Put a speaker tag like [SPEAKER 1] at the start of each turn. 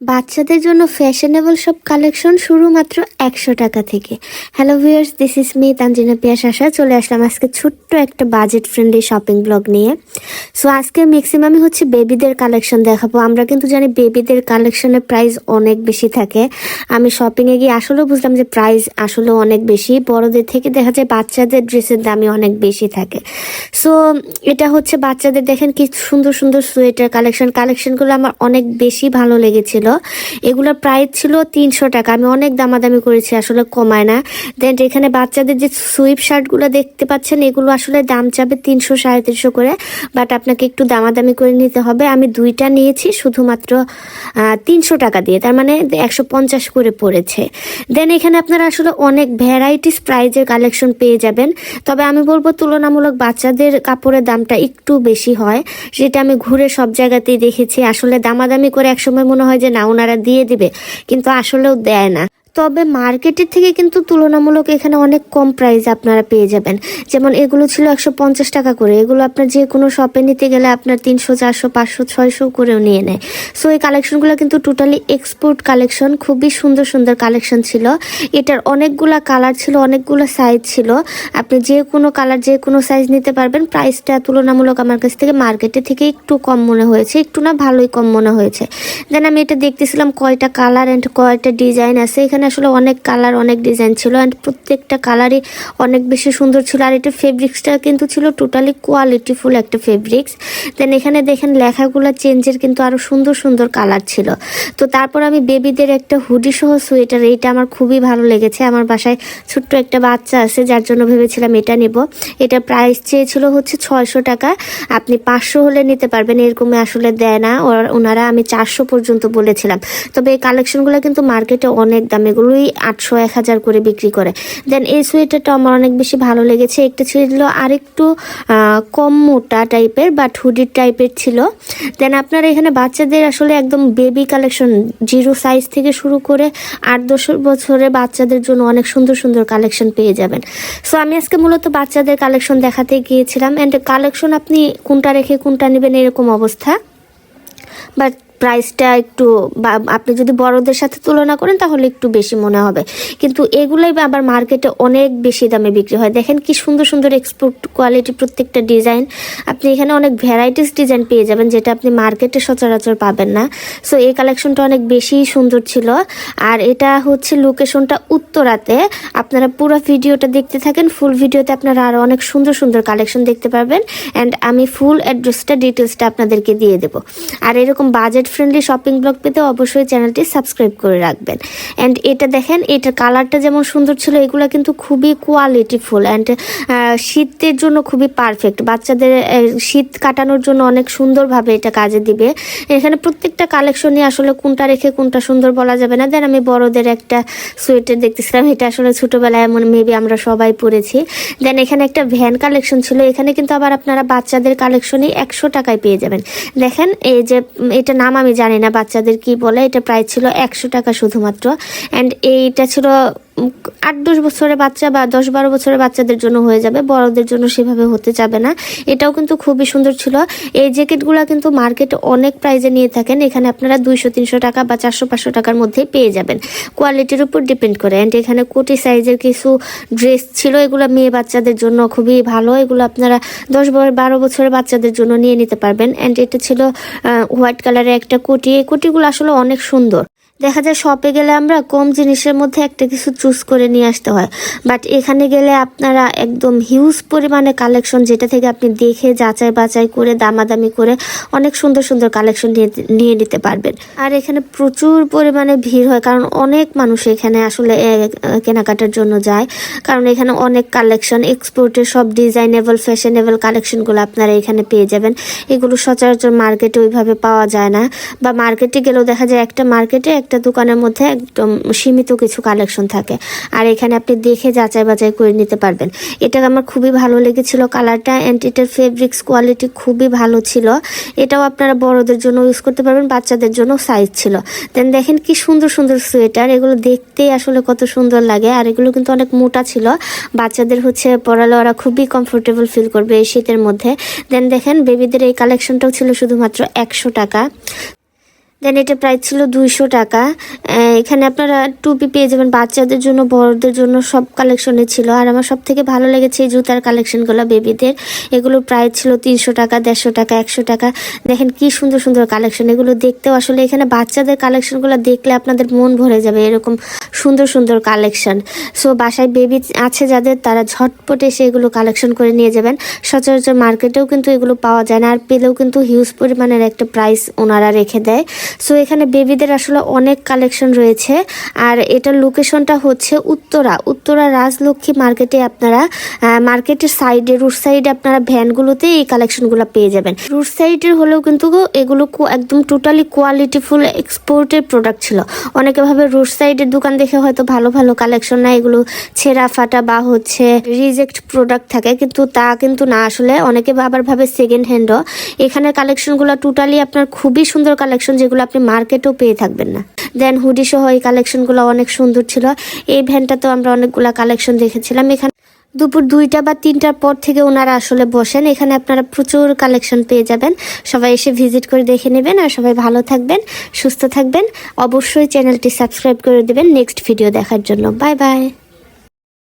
[SPEAKER 1] বাচ্চাদের জন্য ফ্যাশনেবল সব কালেকশন শুরুমাত্র একশো টাকা থেকে। Hello viewers this is me Tanjina Piyas আশা চলে আসলাম আজকে ছোট্ট একটা বাজেট ফ্রেন্ডলি শপিং ব্লগ নিয়ে। সো আজকে ম্যাক্সিমামই হচ্ছে বেবিদের কালেকশন দেখাবো। আমরা কিন্তু জানি বেবিদের কালেকশনের প্রাইস অনেক বেশি থাকে। আমি শপিংয়ে গিয়ে আসলেও বুঝলাম যে প্রাইস আসলে অনেক বেশি। বড়দের থেকে দেখা যায় বাচ্চাদের ড্রেসের দামই অনেক বেশি থাকে। সো এটা হচ্ছে বাচ্চাদের দেখেন কি সুন্দর সুন্দর সোয়েটার কালেকশন কালেকশনগুলো আমার অনেক বেশি ভালো লেগেছিল। এগুলোর প্রাইস ছিল তিনশো টাকা। আমি অনেক দামাদামি করেছি, আসলে কমায় না। দেন এখানে বাচ্চাদের যে সুইপ শার্টগুলো দেখতে পাচ্ছেন, এগুলো আসলে দাম চাবে তিনশো, সাড়ে তিনশো করে। বাট আপনাকে একটু দামাদামি করে নিতে হবে। আমি দুইটা নিয়েছি শুধুমাত্র তিনশো টাকা দিয়ে। তার মানে একশো পঞ্চাশ করে পড়েছে। দেন এখানে আপনারা আসলে অনেক ভ্যারাইটিস প্রাইজের কালেকশন পেয়ে যাবেন। তবে আমি বলব তুলনামূলক বাচ্চাদের কাপড়ের দামটা একটু বেশি হয়। যেটা আমি ঘুরে সব জায়গাতেই দেখেছি। আসলে দামাদামি করে একসময় মনে হয় যে না ওনারা দিয়ে দিবে কিন্তু আসলেও দেয় না। তবে মার্কেটের থেকে কিন্তু তুলনামূলক এখানে অনেক কম প্রাইস আপনারা পেয়ে যাবেন। যেমন এগুলো ছিল একশো পঞ্চাশ টাকা করে। এগুলো আপনার যে কোনো শপে নিতে গেলে আপনার তিনশো, চারশো, পাঁচশো, ছয়শো করেও নিয়ে নেয়। সো এই কালেকশনগুলো কিন্তু টোটালি এক্সপোর্ট কালেকশন খুবই সুন্দর সুন্দর কালেকশন ছিল। এটার অনেকগুলা কালার ছিল, অনেকগুলো সাইজ ছিল। আপনি যে কোনো কালার যে কোনো সাইজ নিতে পারবেন। প্রাইসটা তুলনামূলক আমার কাছ থেকে মার্কেটের থেকে একটু কম মনে হয়েছে। একটু না ভালোই কম মনে হয়েছে। দেন আমি এটা দেখতেছিলাম কয়টা কালার অ্যান্ড কয়টা ডিজাইন আছে। এখানে আসলে অনেক কালার অনেক ডিজাইন ছিল অ্যান্ড প্রত্যেকটা কালারই অনেক বেশি সুন্দর ছিল। আর এটা ফেব্রিক্সটা কিন্তু ছিল টোটালি কোয়ালিটিফুল একটা ফেব্রিক্স দেন এখানে দেখেন লেখাগুলো চেঞ্জের কিন্তু আরও সুন্দর সুন্দর কালার ছিল। তো তারপর আমি বেবিদের একটা হুডি সহ সোয়েটার এইটা আমার খুবই ভালো লেগেছে। আমার বাসায় ছোট্ট একটা বাচ্চা আছে, যার জন্য ভেবেছিলাম এটা নেব। এটা প্রাইস চেয়েছিল হচ্ছে ছয়শো টাকা। আপনি পাঁচশো হলে নিতে পারবেন, এরকমই আসলে দেয় না। ওনারা আমি চারশো পর্যন্ত বলেছিলাম। তবে এই কালেকশনগুলো কিন্তু মার্কেটে অনেক দাম এগুলোই আটশো এক হাজার করে বিক্রি করে। দেন এই সোয়েটারটা আমার অনেক বেশি ভালো লেগেছে। একটা ছিল আরেকটু কম মোটা টাইপের বাট হুডির টাইপের ছিল। দেন আপনারা এখানে বাচ্চাদের আসলে একদম বেবি কালেকশন জিরো সাইজ থেকে শুরু করে আট দশ বছরের বাচ্চাদের জন্য অনেক সুন্দর সুন্দর কালেকশন পেয়ে যাবেন। সো আমি আজকে মূলত বাচ্চাদের কালেকশন দেখাতে গিয়েছিলাম। অ্যান্ড কালেকশন আপনি কোনটা রেখে কোনটা নেবেন এরকম অবস্থা। বাট প্রাইসটা একটু আপনি যদি বড়দের সাথে তুলনা করেন, তাহলে একটু বেশি মনে হবে। কিন্তু এগুলোই আবার মার্কেটে অনেক বেশি দামে বিক্রি হয়। দেখেন কি সুন্দর সুন্দর এক্সপোর্ট কোয়ালিটি প্রত্যেকটা ডিজাইন আপনি এখানে অনেক ভ্যারাইটিস ডিজাইন পেয়ে যাবেন, যেটা আপনি মার্কেটে সচরাচর পাবেন না। সো এই কালেকশনটা অনেক বেশি সুন্দর ছিল। আর এটা হচ্ছে লোকেশনটা উত্তরাতে। আপনারা পুরো ভিডিওটা দেখতে থাকেন ফুল ভিডিওতে আপনারা আরও অনেক সুন্দর সুন্দর কালেকশন দেখতে পারবেন। অ্যান্ড আমি ফুল অ্যাড্রেসটা ডিটেলসটা আপনাদেরকে দিয়ে দেবো। আর এরকম বাজেট ফ্রেন্ডলি শপিং ব্লগ পেতে অবশ্যই চ্যানেলটি সাবস্ক্রাইব করে রাখবেন। অ্যান্ড এটা দেখেন, এটার কালারটা যেমন সুন্দর ছিল, এগুলো কিন্তু খুবই কোয়ালিটিফুল অ্যান্ড শীতের জন্য খুবই পারফেক্ট বাচ্চাদের শীত কাটানোর জন্য অনেক সুন্দরভাবে এটা কাজে দিবে। এখানে প্রত্যেকটা কালেকশনই আসলে কোনটা রেখে কোনটা সুন্দর বলা যাবে না। দেন আমি বড়দের একটা সোয়েটার দেখতেছিলাম, এটা আসলে ছোটোবেলায় এমন মেবি আমরা সবাই পরেছি। দেন এখানে একটা ভ্যান কালেকশন ছিল, এখানে কিন্তু আবার আপনারা বাচ্চাদের কালেকশনই একশো টাকায় পেয়ে যাবেন। দেখেন, এই যে এটা নাম আমি জানি না বাচ্চাদের কি বলে। এটা প্রায় ছিল একশো টাকা শুধুমাত্র। অ্যান্ড এইটা ছিল আট দশ বছরের বাচ্চা বা দশ বারো বছরের বাচ্চাদের জন্য হয়ে যাবে, বড়দের জন্য সেভাবে হতে যাবে না। এটাও কিন্তু খুবই সুন্দর ছিল। এই জ্যাকেটগুলো কিন্তু মার্কেটে অনেক প্রাইজে নিয়ে থাকেন। এখানে আপনারা দুইশো, তিনশো টাকা বা চারশো, পাঁচশো টাকার মধ্যেই পেয়ে যাবেন। কোয়ালিটির উপর ডিপেন্ড করে। অ্যান্ড এখানে কোটি সাইজের কিছু ড্রেস ছিল। এগুলো মেয়ে বাচ্চাদের জন্য খুবই ভালো। এগুলো আপনারা দশ বারো বছরের বাচ্চাদের জন্য নিয়ে নিতে পারবেন। অ্যান্ড এটা ছিল হোয়াইট কালারের একটা কোটি। এই কোটিগুলো আসলে অনেক সুন্দর। দেখা যায় শপে গেলে আমরা কম জিনিসের মধ্যে একটা কিছু চুজ করে নিয়ে আসতে হয়। বাট এখানে গেলে আপনারা একদম হিউজ পরিমাণে কালেকশন যেটা থেকে আপনি দেখে যাচাই বাছাই করে, দামাদামি করে অনেক সুন্দর সুন্দর কালেকশন নিয়ে নিয়ে নিতে পারবেন। আর এখানে প্রচুর পরিমাণে ভিড় হয়, কারণ অনেক মানুষ এখানে আসলে কেনাকাটার জন্য যায়। কারণ এখানে অনেক কালেকশন এক্সপোর্টের সব ডিজাইনেবল ফ্যাশনেবল কালেকশনগুলো আপনারা এখানে পেয়ে যাবেন। এগুলো সচরাচর মার্কেটে ওইভাবে পাওয়া যায় না। বা মার্কেটে গেলেও দেখা যায় একটা মার্কেটে একটা দোকানের মধ্যে একদম সীমিত কিছু কালেকশন থাকে। আর এখানে আপনি দেখে যাচাই বাছাই করে নিতে পারবেন। এটা আমার খুবই ভালো লেগেছিল কালারটা অ্যান্ড এটার ফেব্রিক্স কোয়ালিটি খুবই ভালো ছিল। এটাও আপনারা বড়দের জন্য ইউজ করতে পারবেন, বাচ্চাদের জন্য সাইজ ছিল। দেন দেখেন কি সুন্দর সুন্দর সোয়েটার এগুলো দেখতেই আসলে কত সুন্দর লাগে। আর এগুলো কিন্তু অনেক মোটা ছিল। বাচ্চাদের হচ্ছে পড়ালে ওরা খুবই কমফোর্টেবল ফিল করবে এই শীতের মধ্যে। দেন দেখেন বেবিদের এই কালেকশনটাও ছিল শুধুমাত্র একশো টাকা। দেন এটা প্রাইস ছিল দুইশো টাকা। এখানে আপনারা টুপি পেয়ে যাবেন। বাচ্চাদের জন্য, বড়দের জন্য সব কালেকশনে ছিল। আর আমার সব থেকে ভালো লেগেছে এই জুতার কালেকশনগুলো বেবিদের এগুলো প্রাইস ছিল তিনশো টাকা, দেড়শো টাকা, একশো টাকা। দেখেন কি সুন্দর সুন্দর কালেকশন এগুলো দেখতেও আসলে এখানে বাচ্চাদের কালেকশনগুলো দেখলে আপনাদের মন ভরে যাবে এরকম সুন্দর সুন্দর কালেকশন সো বাসায় বেবি আছে যাদের, তারা ঝটপট এসে এগুলো কালেকশন করে নিয়ে যাবেন। সচরাচর মার্কেটেও কিন্তু এগুলো পাওয়া যায় না। আর পেলেও কিন্তু হিউজ পরিমাণের একটা প্রাইস ওনারা রেখে দেয়। সো এখানে বেবিদের আসলে অনেক কালেকশন রয়েছে। আর এটার লোকেশনটা হচ্ছে উত্তরা। উত্তরা রাজলক্ষ্মী মার্কেটে আপনারা মার্কেটের সাইডে রুট সাইডে আপনারা ভ্যানগুলোতে এই কালেকশনগুলো পেয়ে যাবেন। রুট সাইডের হলেও কিন্তু এগুলো একদম টোটালি কোয়ালিটিফুল এক্সপোর্টেড প্রোডাক্ট ছিল। অনেকে ভাবে রোড সাইডের দোকান দেখে হয়তো ভালো ভালো কালেকশন না এগুলো ছেঁড়া ফাটা বা হচ্ছে রিজেক্ট প্রোডাক্ট থাকে। কিন্তু তা কিন্তু না আসলে। অনেকে আবার ভাবে সেকেন্ড হ্যান্ডও এখানে কালেকশনগুলো টোটালি আপনার খুবই সুন্দর কালেকশন যেগুলো আপনি মার্কেটেও পেয়ে থাকবেন না। দেন হুডি সহ এই কালেকশনগুলো অনেক সুন্দর ছিল। এই ভ্যানটাতেও আমরা অনেকগুলা কালেকশন দেখেছিলাম। এখানে দুপুর দুইটা বা তিনটার পর থেকে ওনারা আসলে বসেন। এখানে আপনারা প্রচুর কালেকশন পেয়ে যাবেন। সবাই এসে ভিজিট করে দেখে নেবেন আর সবাই ভালো থাকবেন, সুস্থ থাকবেন। অবশ্যই চ্যানেলটি সাবস্ক্রাইব করে দেবেন। নেক্সট ভিডিও দেখার জন্য। Bye bye